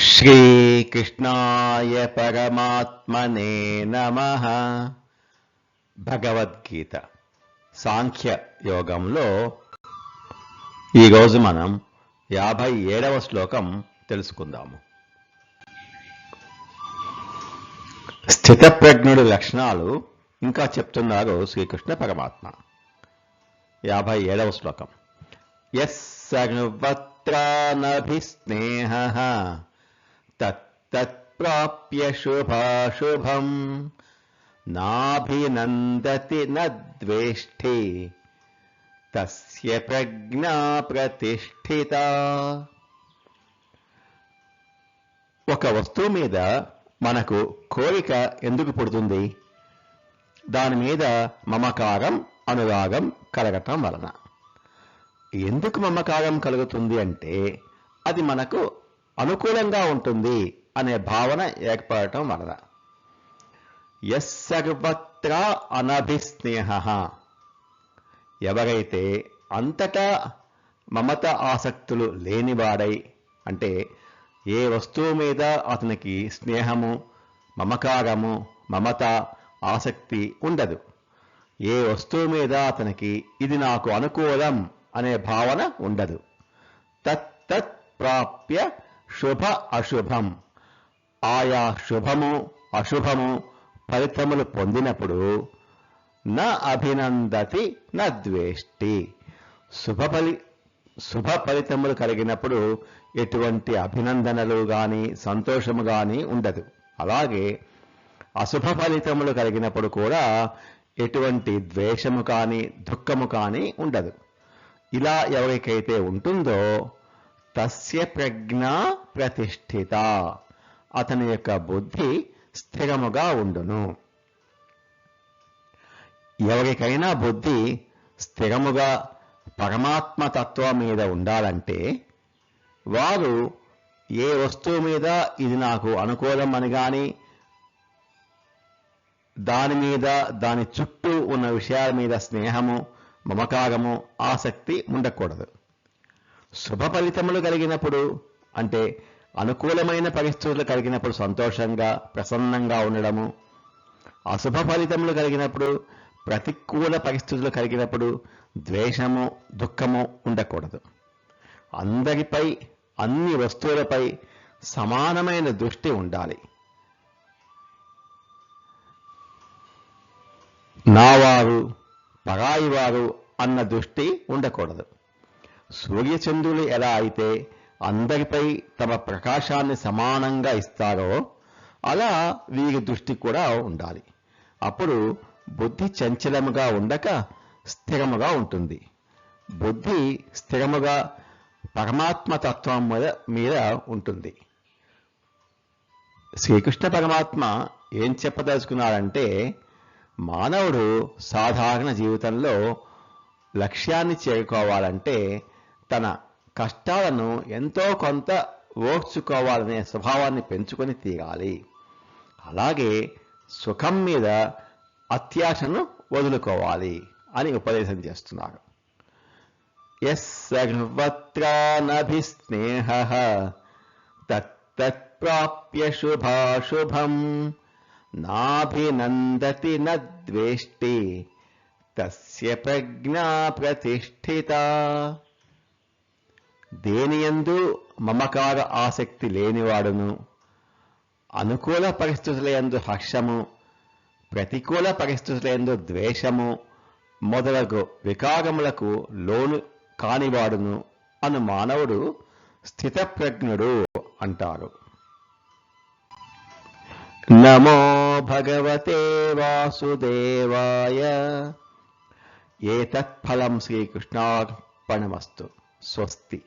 శ్రీకృష్ణాయ పరమాత్మనే నమ. భగవద్గీత సాంఖ్య యోగంలో ఈరోజు మనం యాభై ఏడవ శ్లోకం తెలుసుకుందాము. స్థితప్రజ్ఞుడి లక్షణాలు ఇంకా చెప్తున్నారు శ్రీకృష్ణ పరమాత్మ. యాభై ఏడవ శ్లోకం. ఎస్ సర్వత్రానభిస్నేహ తత్తత్ప్రాప్య శుభాశుభం. నాభినందతి నద్వేష్టి తస్య ప్రజ్ఞా ప్రతిష్ఠిత. ఒక వస్తువు మీద మనకు కోరిక ఎందుకు పుడుతుంది? దాని మీద మమకారం అనురాగం కలగటం వలన. ఎందుకు మమకారం కలుగుతుంది అంటే అది మనకు అనుకూలంగా ఉంటుంది అనే భావన ఏర్పడటం వలన. ఎస్ సర్వత్రా అనభిస్నేహ. ఎవరైతే అంతటా మమత ఆసక్తులు లేనివాడై అంటే ఏ వస్తువు మీద అతనికి స్నేహము మమకారము మమత ఆసక్తి ఉండదు. ఏ వస్తువు మీద అతనికి ఇది నాకు అనుకూలం అనే భావన ఉండదు. తత్ ప్రాప్య శుభ అశుభం. ఆయా శుభము అశుభము ఫలితములు పొందినప్పుడు నా అభినందతి నా ద్వేష్టి. శుభ ఫలి శుభ ఫలితములు కలిగినప్పుడు ఎటువంటి అభినందనలు గాని సంతోషము గాని ఉండదు. అలాగే అశుభ ఫలితములు కలిగినప్పుడు కూడా ఎటువంటి ద్వేషము కానీ దుఃఖము కానీ ఉండదు. ఇలా ఎవరికైతే ఉంటుందో తస్య ప్రజ్ఞ ప్రతిష్ఠిత. అతని యొక్క బుద్ధి స్థిరముగా ఉండును. ఎవరికైనా బుద్ధి స్థిరముగా పరమాత్మ తత్వం మీద ఉండాలంటే వారు ఏ వస్తువు మీద ఇది నాకు అనుకూలం అని కానీ దాని మీద దాని చుట్టూ ఉన్న విషయాల మీద స్నేహము మమకారము ఆసక్తి ఉండకూడదు. శుభ ఫలితములు కలిగినప్పుడు అంటే అనుకూలమైన పరిస్థితులు కలిగినప్పుడు సంతోషంగా ప్రసన్నంగా ఉండడము. అశుభ ఫలితములు కలిగినప్పుడు ప్రతికూల పరిస్థితులు కలిగినప్పుడు ద్వేషము దుఃఖము ఉండకూడదు. అందరిపై అన్ని వస్తువులపై సమానమైన దృష్టి ఉండాలి. నావారు పరాయివారు అన్న దృష్టి ఉండకూడదు. సూర్యచంద్రులు ఎలా అయితే అందరిపై తమ ప్రకాశాన్ని సమానంగా ఇస్తారో అలా వీరి దృష్టి కూడా ఉండాలి. అప్పుడు బుద్ధి చంచలముగా ఉండక స్థిరముగా ఉంటుంది. బుద్ధి స్థిరముగా పరమాత్మ తత్వం మీద మీద ఉంటుంది. శ్రీకృష్ణ పరమాత్మ ఏం చెప్పదలుచుకున్నాడంటే మానవుడు సాధారణ జీవితంలో లక్ష్యాన్ని చేరుకోవాలంటే తన కష్టాలను ఎంతో కొంత ఓర్చుకోవాలనే స్వభావాన్ని పెంచుకొని తీరాలి. అలాగే సుఖం మీద అత్యాశను వదులుకోవాలి అని ఉపదేశం చేస్తున్నారు. ఎస్ సర్వత్రానభిస్నేహ శుభాశుభం నాభినందతి నద్వేష్టి తస్య ప్రజ్ఞా ప్రతిష్ఠిత దేనియందు మమకార ఆసక్తి లేనివాడును అనుకూల పరిస్థితుల యందు హర్షము ప్రతికూల పరిస్థితుల యందు ద్వేషము మొదలగు వికారములకు లోను కానివాడును అను మానవుడు స్థితప్రజ్ఞుడు అంటారు. నమో భగవతే వాసుదేవాయ. ఏతత్ఫలం శ్రీకృష్ణార్పణమస్తు. స్వస్తి.